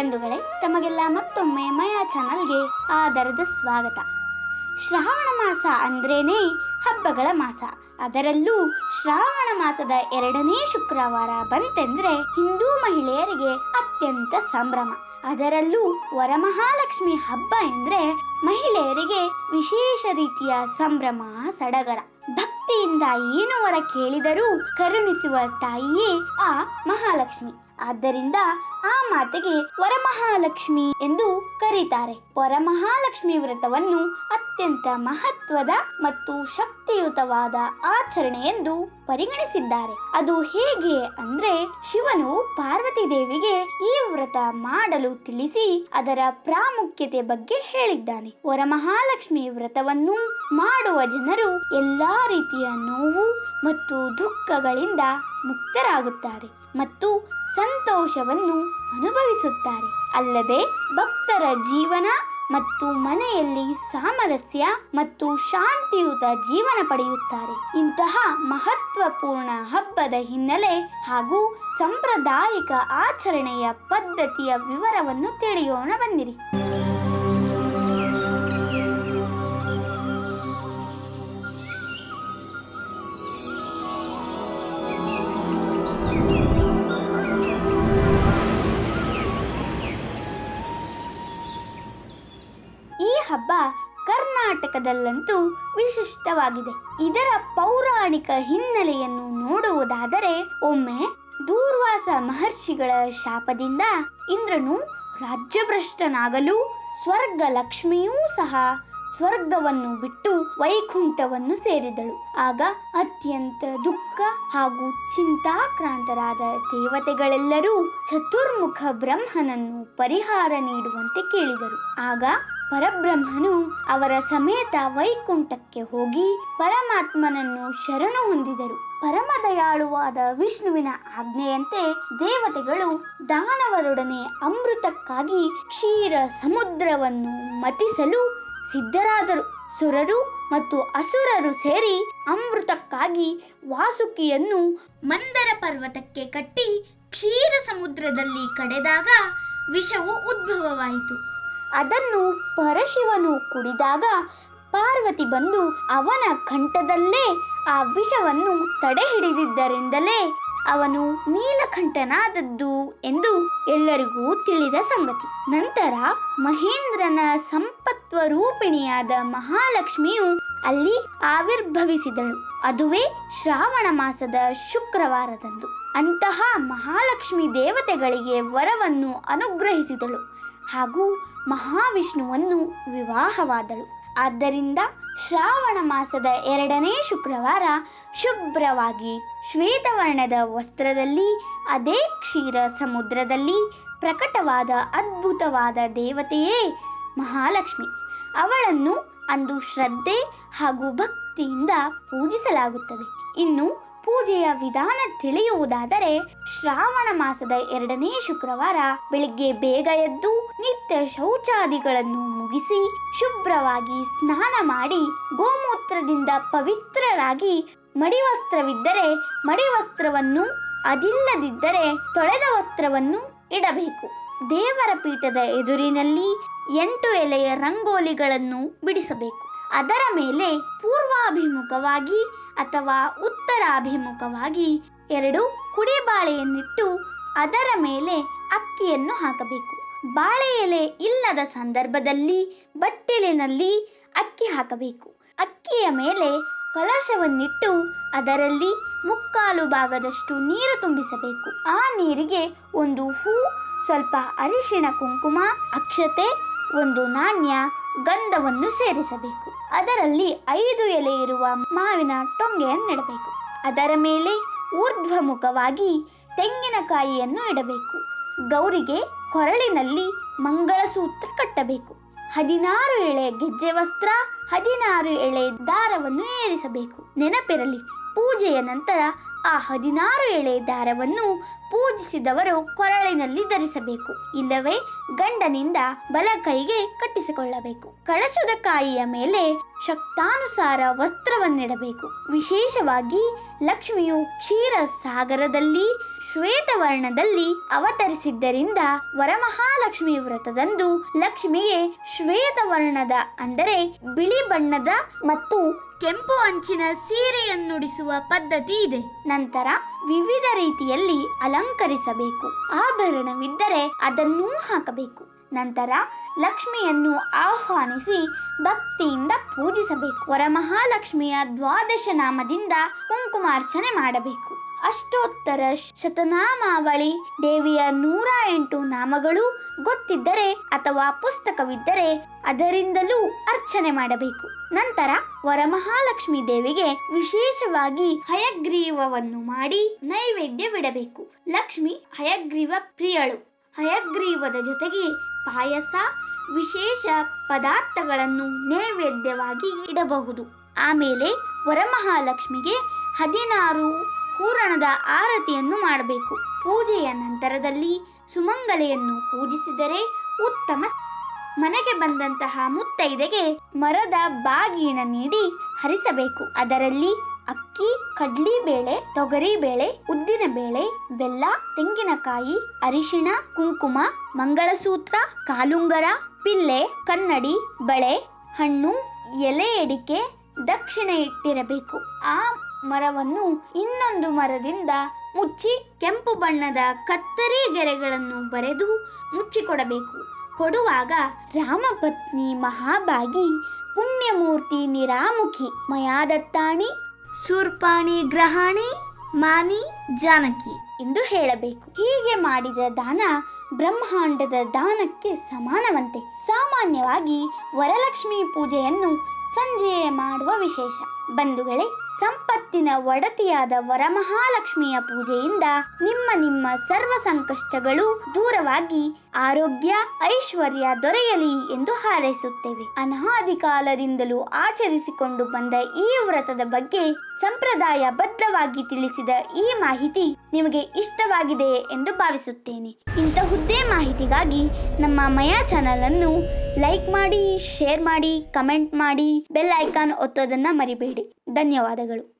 ಬಂಧುಗಳೇ, ತಮಗೆಲ್ಲ ಮತ್ತೊಮ್ಮೆ ಮಯಾ ಚಾನಲ್ಗೆ ಆದರದ ಸ್ವಾಗತ. ಶ್ರಾವಣ ಮಾಸ ಅಂದ್ರೇನೆ ಹಬ್ಬಗಳ ಮಾಸ. ಅದರಲ್ಲೂ ಶ್ರಾವಣ ಮಾಸದ ಎರಡನೇ ಶುಕ್ರವಾರ ಬಂತೆಂದ್ರೆ ಹಿಂದೂ ಮಹಿಳೆಯರಿಗೆ ಅತ್ಯಂತ ಸಂಭ್ರಮ. ಅದರಲ್ಲೂ ವರಮಹಾಲಕ್ಷ್ಮಿ ಹಬ್ಬ ಎಂದ್ರೆ ಮಹಿಳೆಯರಿಗೆ ವಿಶೇಷ ರೀತಿಯ ಸಂಭ್ರಮ ಸಡಗರ. ಭಕ್ತಿಯಿಂದ ಏನು ವರ ಕೇಳಿದರೂ ಕರುಣಿಸುವ ತಾಯಿಯೇ ಆ ಮಹಾಲಕ್ಷ್ಮಿ. ಆದ್ದರಿಂದ ಆ ಮಾತೆಗೆ ವರಮಹಾಲಕ್ಷ್ಮಿ ಎಂದು ಕರೀತಾರೆ. ವರಮಹಾಲಕ್ಷ್ಮಿ ವ್ರತವನ್ನು ಅತ್ಯಂತ ಮಹತ್ವದ ಮತ್ತು ಶಕ್ತಿಯುತವಾದ ಆಚರಣೆ ಎಂದು ಪರಿಗಣಿಸಿದ್ದಾರೆ. ಅದು ಹೇಗೆ ಅಂದ್ರೆ ಶಿವನು ಪಾರ್ವತಿ ದೇವಿಗೆ ಈ ವ್ರತ ಮಾಡಲು ತಿಳಿಸಿ ಅದರ ಪ್ರಾಮುಖ್ಯತೆ ಬಗ್ಗೆ ಹೇಳಿದ್ದಾನೆ. ವರಮಹಾಲಕ್ಷ್ಮಿ ವ್ರತವನ್ನು ಮಾಡುವ ಜನರು ಎಲ್ಲಾ ರೀತಿಯ ನೋವು ಮತ್ತು ದುಃಖಗಳಿಂದ ಮುಕ್ತರಾಗುತ್ತಾರೆ. ಮತ್ತು ಸಂತೋಷವನ್ನು ಅನುಭವಿಸುತ್ತಾರೆ. ಅಲ್ಲದೆ ಭಕ್ತರ ಜೀವನ ಮತ್ತು ಮನೆಯಲ್ಲಿ ಸಾಮರಸ್ಯ ಮತ್ತು ಶಾಂತಿಯುತ ಜೀವನ ಪಡೆಯುತ್ತಾರೆ. ಇಂತಹ ಮಹತ್ವಪೂರ್ಣ ಹಬ್ಬದ ಹಿನ್ನೆಲೆ ಹಾಗೂ ಸಾಂಪ್ರದಾಯಿಕ ಆಚರಣೆಯ ಪದ್ಧತಿಯ ವಿವರವನ್ನು ತಿಳಿಯೋಣ ಬನ್ನಿರಿ. ಹಬ್ಬ ಕರ್ನಾಟಕದಲ್ಲಂತೂ ವಿಶಿಷ್ಟವಾಗಿದೆ. ಇದರ ಪೌರಾಣಿಕ ಹಿನ್ನೆಲೆಯನ್ನು ನೋಡುವುದಾದರೆ ಒಮ್ಮೆ ದೂರ್ವಾಸ ಮಹರ್ಷಿಗಳ ಶಾಪದಿಂದ ಇಂದ್ರನು ರಾಜ್ಯಭ್ರಷ್ಟನಾಗಲು ಸ್ವರ್ಗ ಲಕ್ಷ್ಮಿಯೂ ಸಹ ಸ್ವರ್ಗವನ್ನು ಬಿಟ್ಟು ವೈಕುಂಠವನ್ನು ಸೇರಿದಳು. ಆಗ ಅತ್ಯಂತ ದುಃಖ ಹಾಗೂ ಚಿಂತಾಕ್ರಾಂತರಾದ ದೇವತೆಗಳೆಲ್ಲರೂ ಚತುರ್ಮುಖ ಬ್ರಹ್ಮನನ್ನು ಪರಿಹಾರ ನೀಡುವಂತೆ ಕೇಳಿದರು. ಆಗ ಪರಬ್ರಹ್ಮನು ಅವರ ಸಮೇತ ವೈಕುಂಠಕ್ಕೆ ಹೋಗಿ ಪರಮಾತ್ಮನನ್ನು ಶರಣು ಹೊಂದಿದರು. ಪರಮದಯಾಳುವಾದ ವಿಷ್ಣುವಿನ ಆಜ್ಞೆಯಂತೆ ದೇವತೆಗಳು ದಾನವರೊಡನೆ ಅಮೃತಕ್ಕಾಗಿ ಕ್ಷೀರ ಸಮುದ್ರವನ್ನು ಮತಿಸಲು ಸಿದ್ಧರಾದರು. ಸುರರು ಮತ್ತು ಅಸುರರು ಸೇರಿ ಅಮೃತಕ್ಕಾಗಿ ವಾಸುಕಿಯನ್ನು ಮಂದರ ಪರ್ವತಕ್ಕೆ ಕಟ್ಟಿ ಕ್ಷೀರ ಸಮುದ್ರದಲ್ಲಿ ಕಡೆದಾಗ ವಿಷವು ಉದ್ಭವವಾಯಿತು. ಅದನ್ನು ಪರಶಿವನು ಕುಡಿದಾಗ ಪಾರ್ವತಿ ಬಂದು ಅವನ ಕಂಠದಲ್ಲೇ ಆ ವಿಷವನ್ನು ತಡೆ ಹಿಡಿದಿದ್ದರಿಂದಲೇ ಅವನು ನೀಲಕಂಠನಾದದ್ದು ಎಂದು ಎಲ್ಲರಿಗೂ ತಿಳಿದ ಸಂಗತಿ. ನಂತರ ಮಹೇಂದ್ರನ ಸಂಪತ್ವ ರೂಪಿಣಿಯಾದ ಮಹಾಲಕ್ಷ್ಮಿಯು ಅಲ್ಲಿ ಆವಿರ್ಭವಿಸಿದಳು. ಅದುವೇ ಶ್ರಾವಣ ಮಾಸದ ಶುಕ್ರವಾರದಂದು. ಅಂತಹ ಮಹಾಲಕ್ಷ್ಮಿ ದೇವತೆಗಳಿಗೆ ವರವನ್ನು ಅನುಗ್ರಹಿಸಿದಳು ಹಾಗೂ ಮಹಾವಿಷ್ಣುವನ್ನು ವಿವಾಹವಾದಳು. ಆದ್ದರಿಂದ ಶ್ರಾವಣ ಮಾಸದ ಎರಡನೇ ಶುಕ್ರವಾರ ಶುಭ್ರವಾಗಿ ಶ್ವೇತವರ್ಣದ ವಸ್ತ್ರದಲ್ಲಿ, ಅದೇ ಕ್ಷೀರ ಸಮುದ್ರದಲ್ಲಿ ಪ್ರಕಟವಾದ ಅದ್ಭುತವಾದ ದೇವತೆಯೇ ಮಹಾಲಕ್ಷ್ಮಿ. ಅವಳನ್ನು ಅಂದು ಶ್ರದ್ಧೆ ಹಾಗೂ ಭಕ್ತಿಯಿಂದ ಪೂಜಿಸಲಾಗುತ್ತದೆ. ಇನ್ನು ಪೂಜೆಯ ವಿಧಾನ ತಿಳಿಯುವುದಾದರೆ, ಶ್ರಾವಣ ಮಾಸದ ಎರಡನೇ ಶುಕ್ರವಾರ ಬೆಳಿಗ್ಗೆ ಬೇಗ ಎದ್ದು ನಿತ್ಯ ಶೌಚಾದಿಗಳನ್ನು ಮುಗಿಸಿ ಶುಭ್ರವಾಗಿ ಸ್ನಾನ ಮಾಡಿ ಗೋಮೂತ್ರದಿಂದ ಪವಿತ್ರರಾಗಿ ಮಡಿವಸ್ತ್ರವಿದ್ದರೆ ಮಡಿವಸ್ತ್ರವನ್ನು ಅದಿಲ್ಲದಿದ್ದರೆ ತೊಳೆದ ವಸ್ತ್ರವನ್ನು ಇಡಬೇಕು. ದೇವರ ಪೀಠದ ಎದುರಿನಲ್ಲಿ ಎಂಟು ಎಲೆಯ ರಂಗೋಲಿಗಳನ್ನು ಬಿಡಿಸಬೇಕು. ಅದರ ಮೇಲೆ ಪೂರ್ವಾಭಿಮುಖವಾಗಿ ಅಥವಾ ಉತ್ತರಾಭಿಮುಖವಾಗಿ ಎರಡು ಕುಡಿಬಾಳೆಯನ್ನಿಟ್ಟು ಅದರ ಮೇಲೆ ಅಕ್ಕಿಯನ್ನು ಹಾಕಬೇಕು. ಬಾಳೆ ಎಲೆ ಇಲ್ಲದ ಸಂದರ್ಭದಲ್ಲಿ ಬಟ್ಟೆಲಿನಲ್ಲಿ ಅಕ್ಕಿ ಹಾಕಬೇಕು. ಅಕ್ಕಿಯ ಮೇಲೆ ಕಲಶವನ್ನಿಟ್ಟು ಅದರಲ್ಲಿ ಮುಕ್ಕಾಲು ಭಾಗದಷ್ಟು ನೀರು ತುಂಬಿಸಬೇಕು. ಆ ನೀರಿಗೆ ಒಂದು ಹೂ, ಸ್ವಲ್ಪ ಅರಿಶಿಣ ಕುಂಕುಮ, ಅಕ್ಷತೆ, ಒಂದು ನಾಣ್ಯ, ಗಂಧವನ್ನು ಸೇರಿಸಬೇಕು. ಅದರಲ್ಲಿ ಐದು ಎಲೆ ಇರುವ ಮಾವಿನ ಟೊಂಗೆಯನ್ನಿಡಬೇಕು ಅದರ ಮೇಲೆ ಊರ್ಧ್ವಮುಖವಾಗಿ ತೆಂಗಿನಕಾಯಿಯನ್ನು ಇಡಬೇಕು. ಗೌರಿಗೆ ಕೊರಳಿನಲ್ಲಿ ಮಂಗಳಸೂತ್ರ ಕಟ್ಟಬೇಕು. ಹದಿನಾರು ಎಳೆ ಗೆಜ್ಜೆ ವಸ್ತ್ರ ಹದಿನಾರು ಎಳೆ ದಾರವನ್ನು ಏರಿಸಬೇಕು. ನೆನಪಿರಲಿ ಪೂಜೆಯ ನಂತರ ಆ ಹದಿನಾರು ಎಳೆ ದಾರವನ್ನು ಪೂಜಿಸಿದವರು ಕೊರಳಿನಲ್ಲಿ ಧರಿಸಬೇಕು. ಇಲ್ಲವೇ, ಗಂಡನಿಂದ ಬಲ ಕೈಗೆ ಕಟ್ಟಿಸಿಕೊಳ್ಳಬೇಕು. ಕಳಶದ ಕಾಯಿಯ ಮೇಲೆ ಶಕ್ತಾನುಸಾರ ವಸ್ತ್ರವನ್ನಿಡಬೇಕು. ವಿಶೇಷವಾಗಿ ಲಕ್ಷ್ಮಿಯು ಕ್ಷೀರ ಸಾಗರದಲ್ಲಿ ಶ್ವೇತವರ್ಣದಲ್ಲಿ ಅವತರಿಸಿದ್ದರಿಂದ ವರಮಹಾಲಕ್ಷ್ಮಿ ವ್ರತದಂದು ಲಕ್ಷ್ಮಿಗೆ ಶ್ವೇತವರ್ಣದ ಅಂದರೆ ಬಿಳಿ ಬಣ್ಣದ ಮತ್ತು ಕೆಂಪು ಅಂಚಿನ ಸೀರೆಯನ್ನುಡಿಸುವ ಪದ್ಧತಿ ಇದೆ. ನಂತರ ವಿವಿಧ ರೀತಿಯಲ್ಲಿ ಅಲಂಕರಿಸಬೇಕು. ಆಭರಣವಿದ್ದರೆ ಅದನ್ನೂ ಹಾಕಬೇಕು. ನಂತರ ಲಕ್ಷ್ಮಿಯನ್ನು ಆಹ್ವಾನಿಸಿ ಭಕ್ತಿಯಿಂದ ಪೂಜಿಸಬೇಕು. ವರಮಹಾಲಕ್ಷ್ಮಿಯ ದ್ವಾದಶ ನಾಮದಿಂದ ಕುಂಕುಮಾರ್ಚನೆ ಮಾಡಬೇಕು. ಅಷ್ಟೋತ್ತರ ಶತನಾಮಾವಳಿ ದೇವಿಯ ನೂರ ಎಂಟು ನಾಮಗಳು ಗೊತ್ತಿದ್ದರೆ ಅಥವಾ ಪುಸ್ತಕವಿದ್ದರೆ ಅದರಿಂದಲೂ ಅರ್ಚನೆ ಮಾಡಬೇಕು. ನಂತರ ವರಮಹಾಲಕ್ಷ್ಮಿ ದೇವಿಗೆ ವಿಶೇಷವಾಗಿ ಹಯಗ್ರೀವವನ್ನು ಮಾಡಿ ನೈವೇದ್ಯವಿಡಬೇಕು ಲಕ್ಷ್ಮಿ ಹಯಗ್ರೀವ ಪ್ರಿಯಳು. ಹಯಗ್ರೀವದ ಜೊತೆಗೆ ಪಾಯಸ, ವಿಶೇಷ ಪದಾರ್ಥಗಳನ್ನು ನೈವೇದ್ಯವಾಗಿ ಇಡಬಹುದು. ಆಮೇಲೆ ವರಮಹಾಲಕ್ಷ್ಮಿಗೆ ಹದಿನಾರು ಹೂರಣದ ಆರತಿಯನ್ನು ಮಾಡಬೇಕು. ಪೂಜೆಯ ನಂತರದಲ್ಲಿ ಸುಮಂಗಲೆಯನ್ನು ಪೂಜಿಸಿದರೆ ಉತ್ತಮ ಮನೆಗೆ ಬಂದಂತಹ ಮುತ್ತೈದೆಗೆ ಮರದ ಬಾಗಿನ ನೀಡಿ ಹರಿಸಬೇಕು. ಅದರಲ್ಲಿ ಅಕ್ಕಿ ಕಡ್ಲಿ ಬೇಳೆ ತೊಗರಿ ಬೇಳೆ ಉದ್ದಿನ ಬೇಳೆ ಬೆಲ್ಲ, ತೆಂಗಿನಕಾಯಿ, ಅರಿಶಿಣ, ಕುಂಕುಮ, ಮಂಗಳಸೂತ್ರ, ಕಾಲುಂಗರ, ಪಿಲ್ಲೆ, ಕನ್ನಡಿ, ಬಳೆ, ಹಣ್ಣು, ಎಲೆ ಎಡಿಕೆ ದಕ್ಷಿಣೆ ಇಟ್ಟಿರಬೇಕು. ಆ ಮರವನ್ನು ಇನ್ನೊಂದು ಮರದಿಂದ ಮುಚ್ಚಿ ಕೆಂಪು ಬಣ್ಣದ ಕತ್ತರಿ ಗೆರೆಗಳನ್ನು ಬರೆದು ಮುಚ್ಚಿಕೊಡಬೇಕು. ಕೊಡುವಾಗ ರಾಮಪತ್ನಿ ಮಹಾಭಾಗಿ ಪುಣ್ಯಮೂರ್ತಿ ನಿರಾಮುಖಿ, ಮಯಾದತ್ತಾಣಿ, ಸೂರ್ಪಾಣಿ ಗ್ರಹಾಣಿ, ಮಾನಿ, ಜಾನಕಿ ಎಂದು ಹೇಳಬೇಕು. ಹೀಗೆ ಮಾಡಿದ ದಾನ ಬ್ರಹ್ಮಾಂಡದ ದಾನಕ್ಕೆ ಸಮಾನವಂತೆ. ಸಾಮಾನ್ಯವಾಗಿ ವರಲಕ್ಷ್ಮಿ ಪೂಜೆಯನ್ನು ಸಂಜೆಯೇ ಮಾಡುವ ವಿಶೇಷ. ಬಂಧುಗಳೇ, ಸಂಪತ್ತಿನ ಒಡತಿಯಾದ ವರಮಹಾಲಕ್ಷ್ಮಿಯ ಪೂಜೆಯಿಂದ ನಿಮ್ಮ ನಿಮ್ಮ ಸರ್ವ ಸಂಕಷ್ಟಗಳು ದೂರವಾಗಿ ಆರೋಗ್ಯ, ಐಶ್ವರ್ಯ ದೊರೆಯಲಿ ಎಂದು ಹಾರೈಸುತ್ತೇವೆ. ಅನಾದಿ ಕಾಲದಿಂದಲೂ ಆಚರಿಸಿಕೊಂಡು ಬಂದ ಈ ವ್ರತದ ಬಗ್ಗೆ ಸಂಪ್ರದಾಯ ಬದ್ಧವಾಗಿ ತಿಳಿಸಿದ ಈ ಮಾಹಿತಿ ನಿಮಗೆ ಇಷ್ಟವಾಗಿದೆ ಎಂದು ಭಾವಿಸುತ್ತೇನೆ. ಇಂತಹುದ್ದೇ ಮಾಹಿತಿಗಾಗಿ ನಮ್ಮ ಮಯಾ ಚಾನಲ್ ಅನ್ನು ಲೈಕ್ ಮಾಡಿ ಶೇರ್ ಮಾಡಿ ಕಮೆಂಟ್ ಮಾಡಿ ಬೆಲ್ ಐಕಾನ್ ಒತ್ತೋದನ್ನು ಮರಿಬೇಡಿ. ಧನ್ಯವಾದಗಳು.